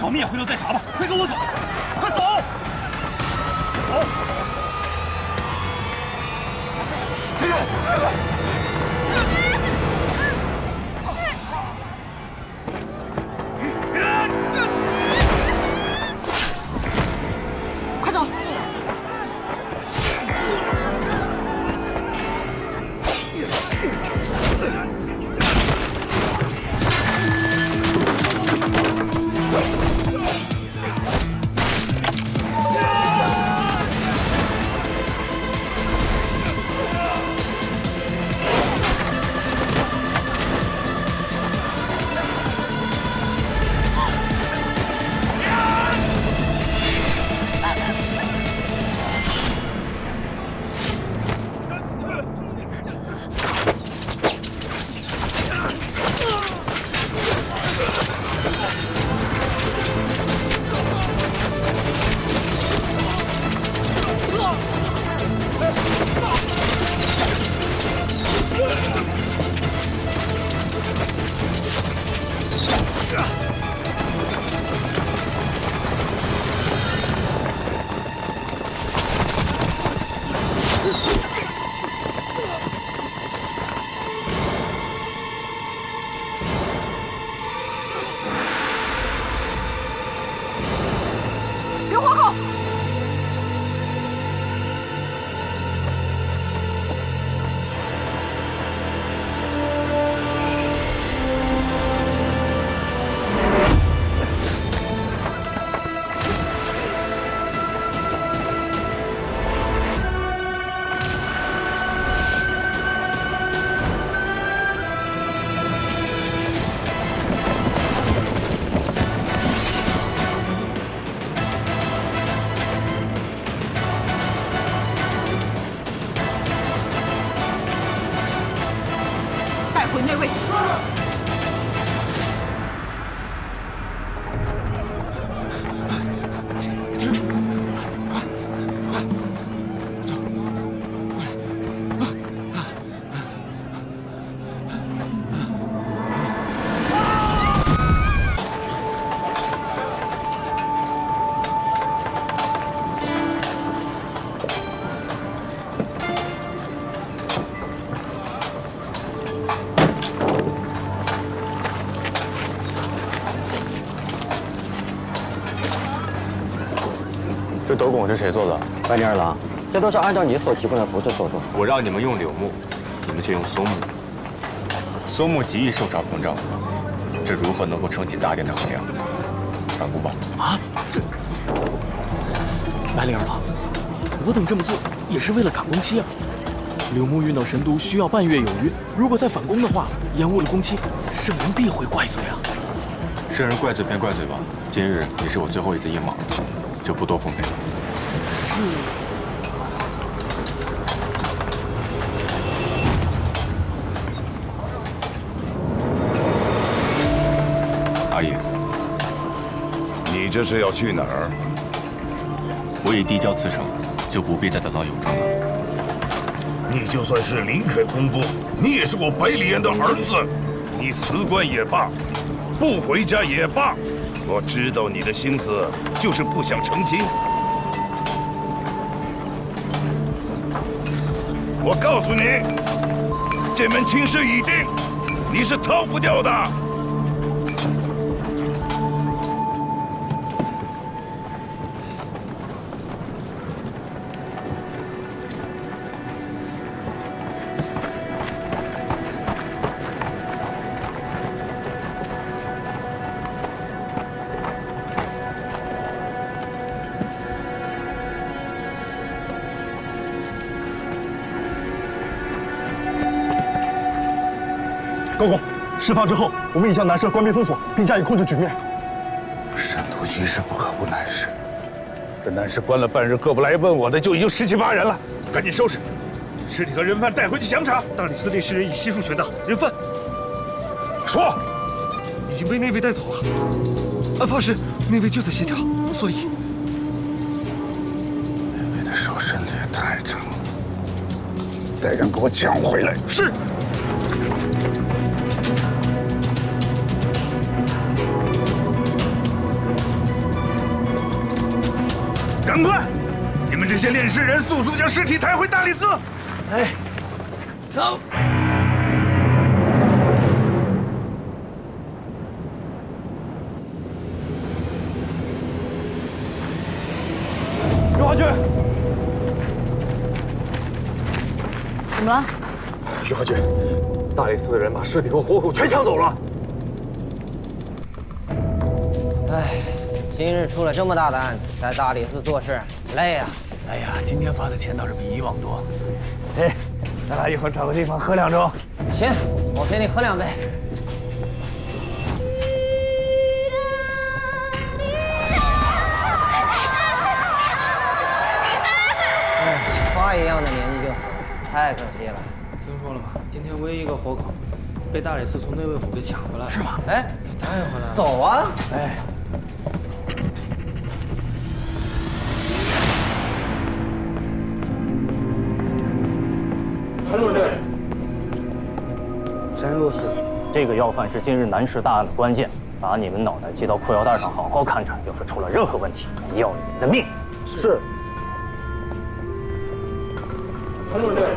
我们也回头再查吧，快跟我走。手工是谁做的？白灵二郎，这都是按照你所提供的图纸所做。我让你们用柳木，你们却用松木。松木极易受潮膨胀，这如何能够撑起大殿的横梁？反攻吧！啊，这白灵二郎，我等这么做也是为了赶工期啊。柳木运到神都需要半月有余，如果再反攻的话，延误了工期，圣人必会怪罪啊。圣人怪罪便怪罪吧，今日也是我最后一次应马了，就不多奉陪了。是。阿姨，你这是要去哪儿？我已递交辞呈，就不必再等到永正了。你就算是离开宫部，你也是我百里彦的儿子。你辞官也罢，不回家也罢，我知道你的心思就是不想成亲。我告诉你，这门亲事已定，你是逃不掉的。事发之后，我们已向南社关闭封锁，并加以控制局面。神都一日不可无难事，这南市关了半日，各不来问我的就已经十七八人了，赶紧收拾，尸体和人犯带回去详查。大理寺令是人以悉数全到，人犯说，已经被那位带走了。案发时那位就在现场，所以那位的手伸的也太长了，带人给我抢回来。是。些炼尸人，速速将尸体抬回大理寺。哎，走。刘华军，怎么了？余华军，大理寺的人把尸体和活口全抢走了。哎，今日出了这么大的案子，在大理寺做事累啊！哎呀，今天发的钱倒是比以往多。哎，咱俩一会儿找个地方喝两盅。行，我陪你喝两杯。哎，花一样的年纪就死了，太可惜了。听说了吗？今天唯一一个活口被大理寺从内卫府给抢回来了。是吗？哎，带回来了。走啊！哎，陈入队。真若是，这个要犯是今日南市大案的关键，把你们脑袋系到裤腰带上，好好看着。要是出了任何问题，要你们的命。是。陈入队。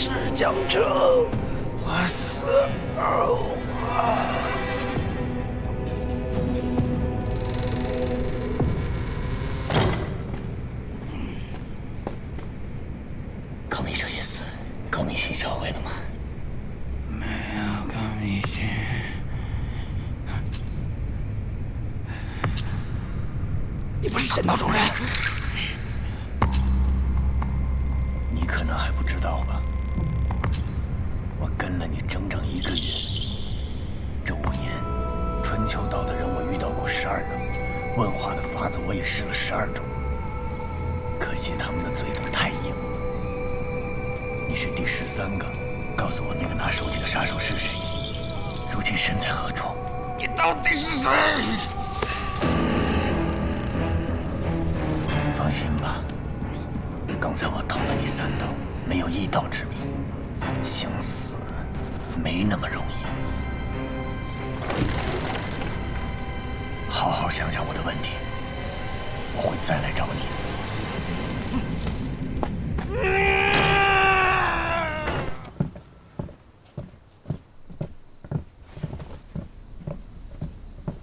大事将成，我死而无憾。二个，问话的法子我也试了十二种，可惜他们的嘴都太硬。你是第十三个，告诉我那个拿手机的杀手是谁？如今身在何处？你到底是谁？放心吧，刚才我捅了你三刀，没有一刀致命，想死没那么容易。想想我的问题，我会再来找你。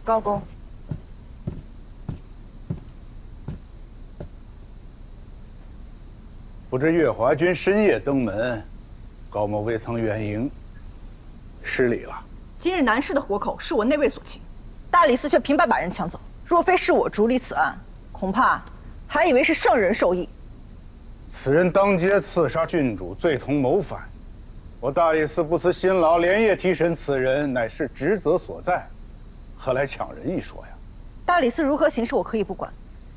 高公，不知月华君深夜登门，高某未曾远迎，失礼了。今日南市的活口是我内卫所擒，大理寺却平白把人抢走。若非是我主理此案，恐怕还以为是圣人授意。此人当街刺杀郡主，罪同谋反。我大理寺不辞辛劳，连夜提审此人，乃是职责所在，何来抢人一说呀？大理寺如何行事，我可以不管，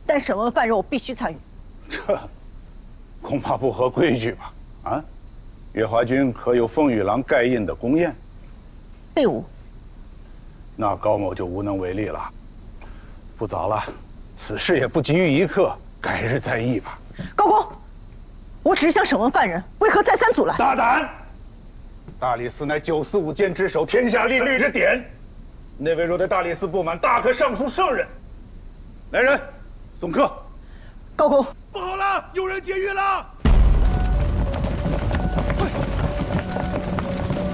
但审问犯人，我必须参与。这恐怕不合规矩吧？啊，月华君可有凤羽郎盖印的宫宴？并无。那高某就无能为力了。不早了，此事也不急于一刻，改日再议吧。高公，我只是想审问犯人，为何再三阻拦？大胆！大理寺乃九四五监之首，天下立律之典。那位若对大理寺不满，大可上书圣人。来人，送客。高公，不好了，有人劫狱了！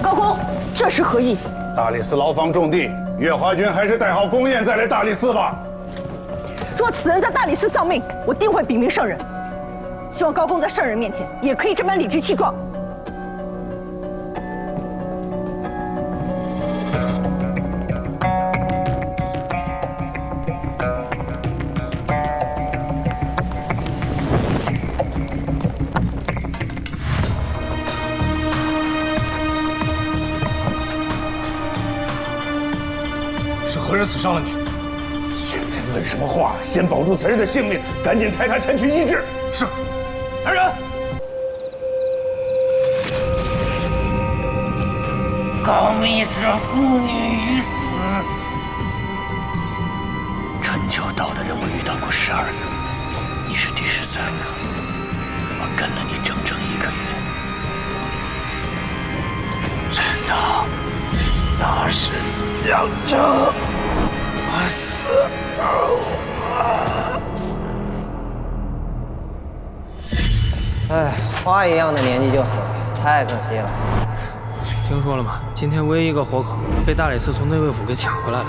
高公，这是何意？大理寺牢房重地，月华君还是带好宫宴再来大理寺吧。若此人在大理寺丧命，我定会禀明圣人。希望高公在圣人面前也可以这般理直气壮。是何人刺伤了你？现在问什么话？先保住此人的性命，赶紧抬他前去医治。是，来人！告密者妇女于死。春秋道的人我遇到过十二个，你是第十三个，我跟了你整整一个月。难道大事将成，我死而无憾。哎，花一样的年纪就死了，太可惜了。听说了吗？今天唯一一个活口被大理寺从内卫府给抢回来了。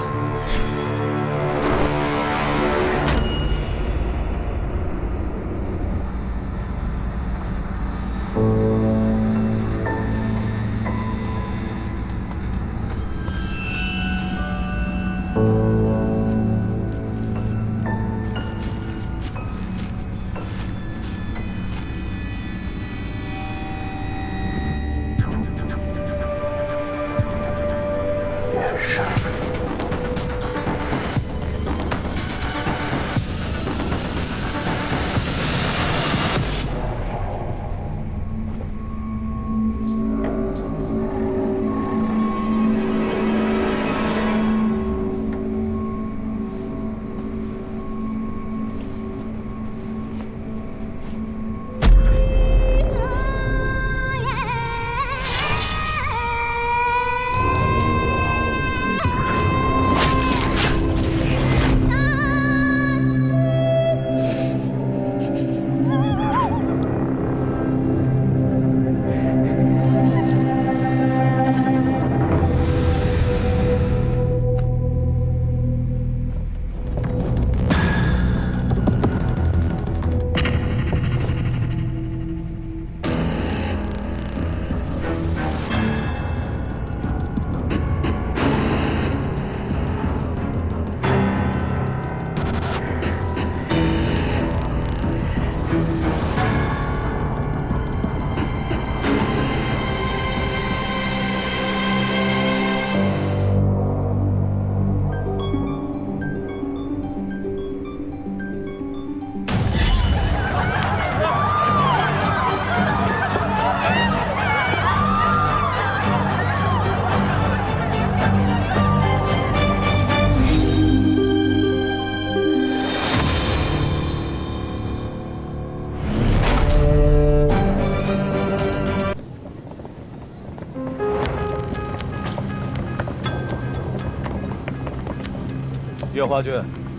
华君，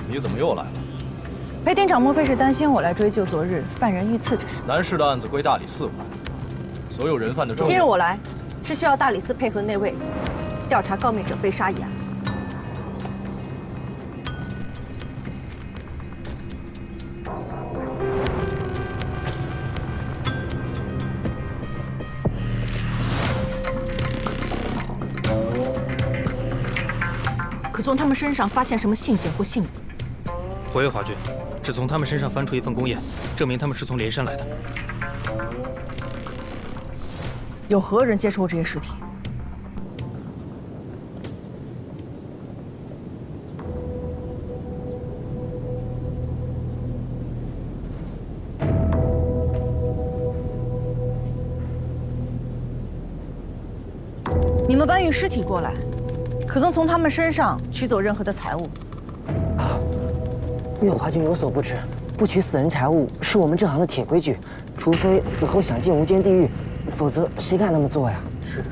你怎么又来了？裴厅长莫非是担心我来追究昨日犯人遇刺之事？南市的案子归大理寺管，所有人犯的证今日我来，是需要大理寺配合内卫调查告密者被杀一案。从他们身上发现什么信件或信物？回卫华军，只从他们身上翻出一份公验，证明他们是从连山来的。有何人接触过这些尸体？你们搬运尸体过来，可曾从他们身上取走任何的财物？啊，月华君有所不知，不取死人财物是我们这行的铁规矩，除非死后想进无间地狱，否则谁敢那么做呀？是是，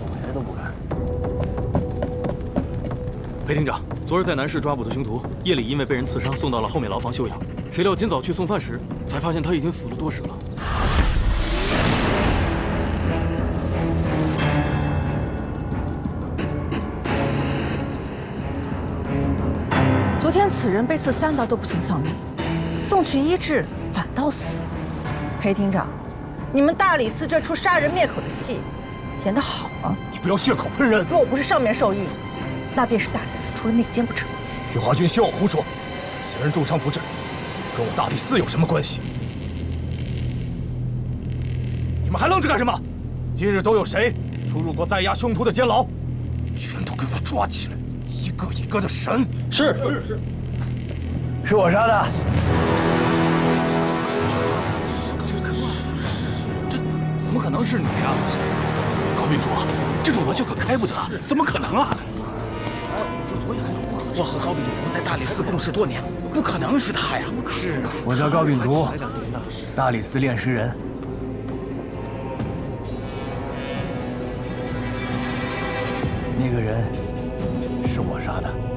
我谁都不敢。裴厅长，昨日在南市抓捕的凶徒，夜里因为被人刺伤，送到了后面牢房休养。谁料今早去送饭时，才发现他已经死了多时了。此人被刺三刀都不曾丧命，送去医治反倒死。裴厅长，你们大理寺这出杀人灭口的戏，演得好吗？你不要血口喷人！若我不是上面授意，那便是大理寺出了内奸不成？玉华君，休要胡说！此人重伤不治，跟我大理寺有什么关系？你们还愣着干什么？今日都有谁出入过在押凶徒的监牢？全都给我抓起来，一个一个的审！是是是，是我杀的。这怎么可能是你啊？高秉烛，这种玩笑可开不得，怎么可能啊？我和高秉烛在大理寺共事多年，不可能是他呀！是啊，我叫高秉烛，大理寺炼尸人。那个人是我杀的。